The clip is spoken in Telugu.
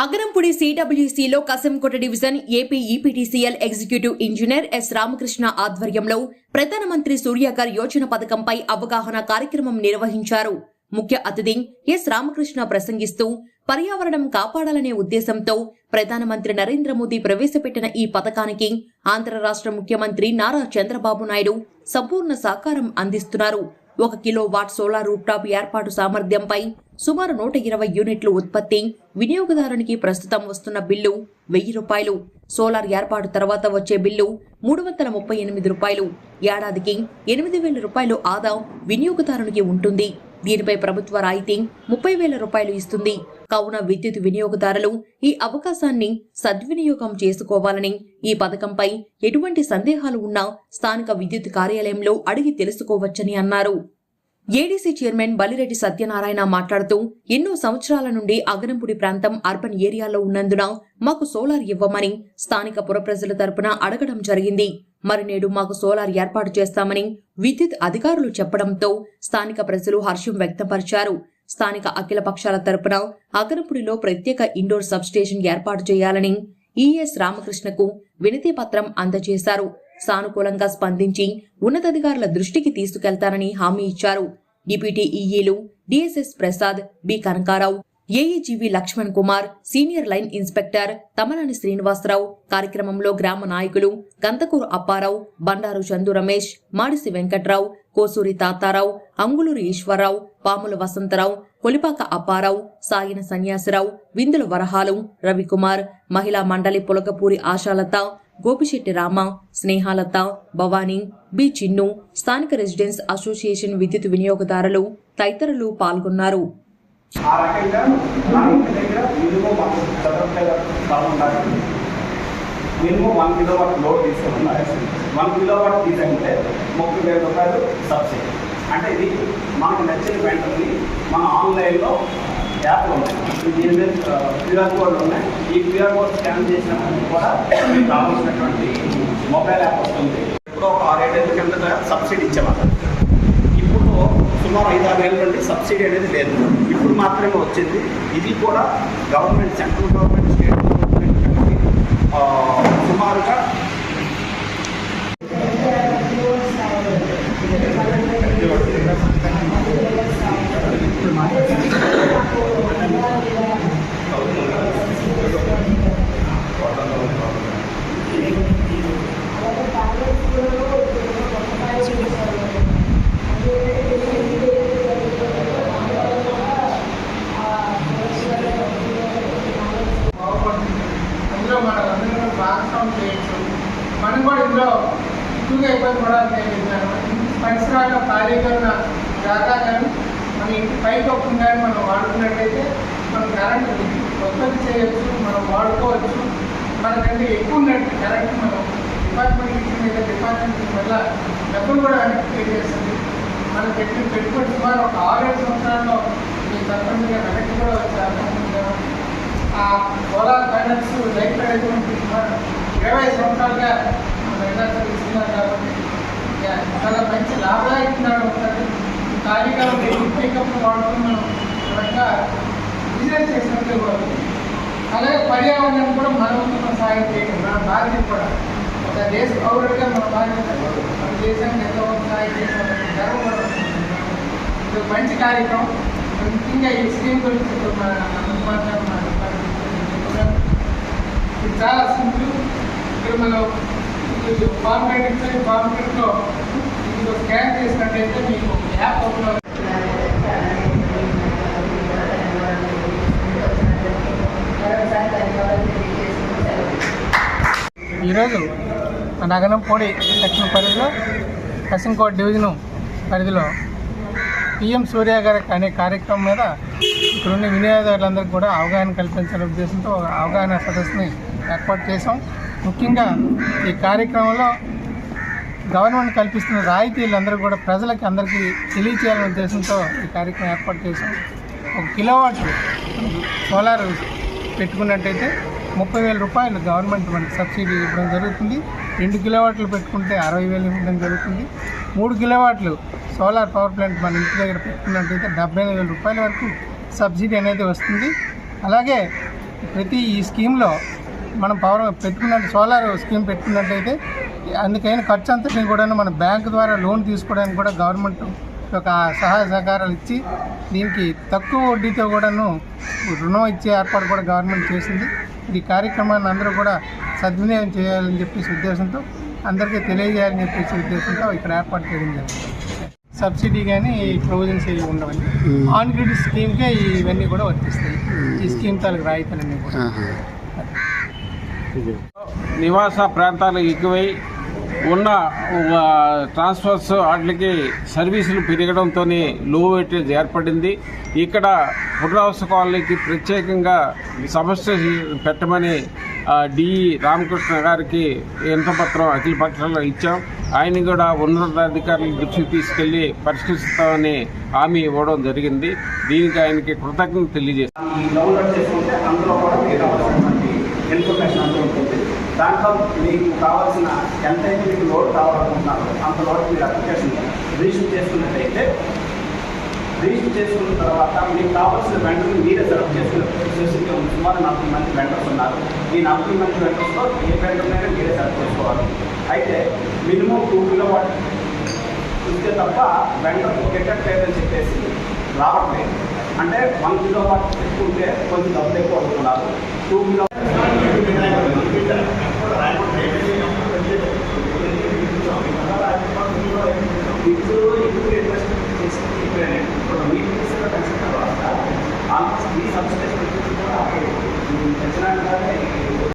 అగరంపుడి సిడబ్ల్యూసీలో Kasimkota division AP EPTCL executive engineer S Ramakrishna ఆధ్వర్యంలో ప్రధానమంత్రి సూర్యాగర్ యోజన పథకంపై అవగాహన కార్యక్రమం నిర్వహించారు. ముఖ్య అతిథి ఎస్ రామకృష్ణ ప్రసంగిస్తూ పర్యావరణం కాపాడాలనే ఉద్దేశంతో ప్రధానమంత్రి నరేంద్ర మోదీ ప్రవేశపెట్టిన ఈ పథకానికి ఆంధ్ర రాష్ట్ర ముఖ్యమంత్రి నారా చంద్రబాబు నాయుడు సంపూర్ణ సహకారం అందిస్తున్నారు. ఒక కిలో వాట్ సోలార్ రూప్టాప్ ఏర్పాటు సామర్థ్యంపై సుమారు నూట ఇరవై యూనిట్లు ఉత్పత్తి. వినియోగదారునికి ప్రస్తుతం వస్తున్న బిల్లు వెయ్యి రూపాయలు. సోలార్ ఏర్పాటు తర్వాత వచ్చే బిల్లు మూడు వందల ముప్పై ఎనిమిది రూపాయలు. ఏడాదికి ఎనిమిది వేల రూపాయలు ఆదా వినియోగదారునికి ఉంటుంది. దీనిపై ప్రభుత్వ రాయితీ ముప్పై వేల రూపాయలు ఇస్తుంది. కావున విద్యుత్ వినియోగదారులు ఈ అవకాశాన్ని సద్వినియోగం చేసుకోవాలని ఈ పథకంపై ఎటువంటి సందేహాలు ఉన్నా స్థానిక విద్యుత్ కార్యాలయంలో అడిగి తెలుసుకోవచ్చని అన్నారు. ఏడీసీ చైర్మన్ బలిరెడ్డి సత్యనారాయణ మాట్లాడుతూ ఎన్నో సంవత్సరాల నుండి అగనంపుడి ప్రాంతం అర్బన్ ఏరియాలో ఉన్నందున మాకు సోలార్ ఇవ్వమని స్థానిక పురప్రజల తరపున అడగడం జరిగింది. మరి నేడు మాకు సోలార్ ఏర్పాటు చేస్తామని విద్యుత్ అధికారులు చెప్పడంతో స్థానిక ప్రజలు హర్షం వ్యక్తపరిచారు. స్థానిక అఖిల పక్షాల తరపున అగనపుడిలో ప్రత్యేక ఇండోర్ సబ్స్టేషన్ ఏర్పాటు చేయాలని ఈఎస్ రామకృష్ణకు వినతి పత్రం అందజేశారు. సానుకూలంగా స్పందించి ఉన్నతాధికారుల దృష్టికి తీసుకెళ్తానని హామీ ఇచ్చారు. Deputy ఈఈలు DSS Prasad B Kanakarao AEGV Lakshman Kumar senior line inspector Tamalani Srinivasarao కార్యక్రమంలో గ్రామ నాయకులు గంతకూరు అప్పారావు బండారు చందు రమేష్ మాడిసి వెంకట్రావు కోసూరి తాతారావు అంగులూరు ఈశ్వరరావు పాముల వసంతరావు కొలిపాక అప్పారావు సాగిన సన్యాసిరావు విందుల వరహాలు రవికుమార్ మహిళా మండలి పులకపూరి ఆశాలత గోపిశెట్టి రామ స్నేహాలత భవానీ బి చిన్ను స్థానిక రెసిడెన్స్ అసోసియేషన్ విద్యుత్ వినియోగదారులు తదితరులు పాల్గొన్నారు. ఆ రకంగా నా ఇంటి దగ్గర మినిమం వన్ చదరపేద స్థలం ఉండాలి. Minimum one kilowatt load తీసుకున్నారు వన్ కిలో వాట్ తీసుకుంటే ముప్పై వేల రూపాయలు సబ్సిడీ. అంటే ఇది మనకు నచ్చిన వెంటనే మన ఆన్లైన్లో యాప్లు ఉన్నాయి. దీని మీద క్యూఆర్ కోడ్లు ఉన్నాయి. ఈ క్యూఆర్ కోడ్ స్కాన్ చేసినప్పుడు కూడా మీకు కావాల్సినటువంటి మొబైల్ యాప్ వస్తుంది ఇప్పుడు ఒక ఆరేడేళ్ళ కిందట సబ్సిడీ ఇచ్చేవాళ్ళం ఇప్పుడు సుమారు ఐదు ఆరు ఏళ్ళ నుండి సబ్సిడీ అనేది లేదు. ఇప్పుడు మాత్రమే వచ్చింది. ఇది కూడా government central government state government కలిపి, ఆ, సుమారుగా బాగుపడుతుంది అందులో మనం అందరం భాగస్వామ్యం చేయొచ్చు మనం కూడా ఇందులో ఎక్కువగా ఇబ్బంది పడాలని పరిసరాల పరిసరాల్లో ఖాళీగా కానీ మన ఇంటి పైకప్పు కానీ మనం వాడుకున్నట్టయితే మనం కరెంట్ ఉత్పత్తి చేయవచ్చు మనం వాడుకోవచ్చు. మనకంటే ఎక్కువ ఉన్నట్టు కరెంట్ మనం డిపార్ట్మెంట్ ఇచ్చిన డిపార్ట్మెంట్ వల్ల డబ్బులు కూడా వెనక్కి పే చేస్తుంది మనం పెట్టిన పెట్టుబడి సుమారు ఒక ఆరేడు సంవత్సరాల్లో ఈ తప్పనిసరిగా వెనక్కి కూడా వచ్చే అవకాశం ఆ సోలార్ ప్యానల్స్ లైట్ అనేటువంటి ఇరవై సంవత్సరాలుగా మన ఇస్తున్నారు కాబట్టి చాలా మంచి లాభదాయకంగా ఉంటుంది ఖాళీగా పికప్ వాడుకుని మనం కనుక బిజినెస్ చేసినట్టు అలాగే పర్యావరణం కూడా మనం మనం సాయం చేయడం మన బాధ్యత కూడా. ఒక దేశ పౌరుడిగా మన బాధ్యత మన దేశానికి ఎంతో కొంత సాయం చేసిన ఇది మంచి కార్యక్రమం. ముఖ్యంగా ఈ స్కీమ్ గురించి ఇప్పుడు మన ఇది చాలా సింపుల్. ఇక్కడ మనం ఈరోజు ఫామ్ కార్డ్ ఇస్తే ఫామ్ స్కాన్ చేసినట్టయితే మీకు యాప్ ఓపెన్ ఈరోజు దక్షిణ పరిధిలో కసింకోట్ డివిజన్ పరిధిలో పిఎం సూర్య గారి అనే కార్యక్రమం మీద ఇక్కడున్న వినియోగదారులందరికీ కూడా అవగాహన కల్పించాలనే ఉద్దేశంతో అవగాహన సదస్సుని ఏర్పాటు చేసాం ముఖ్యంగా ఈ కార్యక్రమంలో గవర్నమెంట్ కల్పిస్తున్న రాయితీలందరూ కూడా ప్రజలకి అందరికీ తెలియచేయాలనే ఉద్దేశంతో ఈ కార్యక్రమం ఏర్పాటు చేశాం. ఒక కిలోవాట్ సోలార్ పెట్టుకున్నట్టయితే ముప్పై వేల రూపాయలు గవర్నమెంట్ మనకి సబ్సిడీ ఇవ్వడం జరుగుతుంది. రెండు కిలోవాట్లు పెట్టుకుంటే అరవై వేలు ఇవ్వడం జరుగుతుంది. మూడు కిలోవాట్లు సోలార్ పవర్ ప్లాంట్ మన ఇంటి దగ్గర పెట్టుకున్నట్టయితే డెబ్బై ఐదు వేల రూపాయల వరకు సబ్సిడీ అనేది వస్తుంది. అలాగే ప్రతి ఈ స్కీమ్లో మనం పవర్ పెట్టుకున్నట్టు సోలార్ స్కీమ్ పెట్టుకున్నట్టయితే అందుకైన ఖర్చు అంతటిని కూడా మన బ్యాంక్ ద్వారా లోన్ తీసుకోవడానికి కూడా గవర్నమెంట్ ఒక సహాయ సహకారాలు ఇచ్చి దీనికి తక్కువ వడ్డీతో కూడాను రుణం ఇచ్చే ఏర్పాటు కూడా గవర్నమెంట్ చేసింది. ఈ కార్యక్రమాన్ని అందరూ కూడా సద్వినియోగం చేయాలని చెప్పేసి ఉద్దేశంతో అందరికీ తెలియజేయాలని చెప్పేసి ఉద్దేశంతో ఇక్కడ ఏర్పాటు చేయడం జరిగింది. సబ్సిడీ కానీ ఈ ప్రొవిజన్స్ ఇవి ఉండవండి. ఆన్ గ్రిడ్ స్కీమ్కే ఇవన్నీ కూడా వర్తిస్తాయి. ఈ స్కీమ్ తాలూకు రాయితీలన్నీ కూడా. నివాస ప్రాంతాలు ఎక్కువై ఉన్న ట్రాన్స్ఫర్స్ వాటికి సర్వీసులు పెరగడంతో లో వెయిటేజ్ ఏర్పడింది. ఇక్కడ పునరావాస కాలనీకి ప్రత్యేకంగా సమస్య పెట్టమని డి. డిఈ రామకృష్ణ గారికి పత్రం అఖిల పక్షంలో ఇచ్చాం. ఆయన కూడా ఉన్నతాధికారుల దృష్టికి తీసుకెళ్ళి పరిష్కరిస్తామని హామీ ఇవ్వడం జరిగింది. దీనికి ఆయనకి కృతజ్ఞత తెలియజేస్తాం ఇన్ఫర్మేషన్ అంతా ఉంటుంది. దాంట్లో మీకు కావాల్సిన ఎంతైతే మీకు లోడ్ కావాలనుకుంటున్నారో అంత లోడ్ మీరు అప్లికేషన్ రిజిస్టర్ చేసుకున్నట్టయితే రిజిస్టర్ చేసుకున్న తర్వాత మీకు కావాల్సిన వెంటనే మీరే సెలెక్ట్ చేసుకునే ఫెసిలిటీ ఉంది. సుమారు నలభై మంది వెంటర్స్ ఉన్నారు. ఈ నలభై మంది వెంటర్స్లో ఏ వెంటర్నైనా మీరే సెలెక్ట్ చేసుకోవాలి. అయితే మినిమం టూ కిలో వాట్ ఇస్తే తప్ప వెంటర్ టికెట్ లేదని చెప్పేసి రావట్లేదు. అంటే వన్ కిలో వాట్ పెట్టుకుంటే కొంచెం డబ్బులు ఎక్కువ అవుతున్నారు. Two kilo that.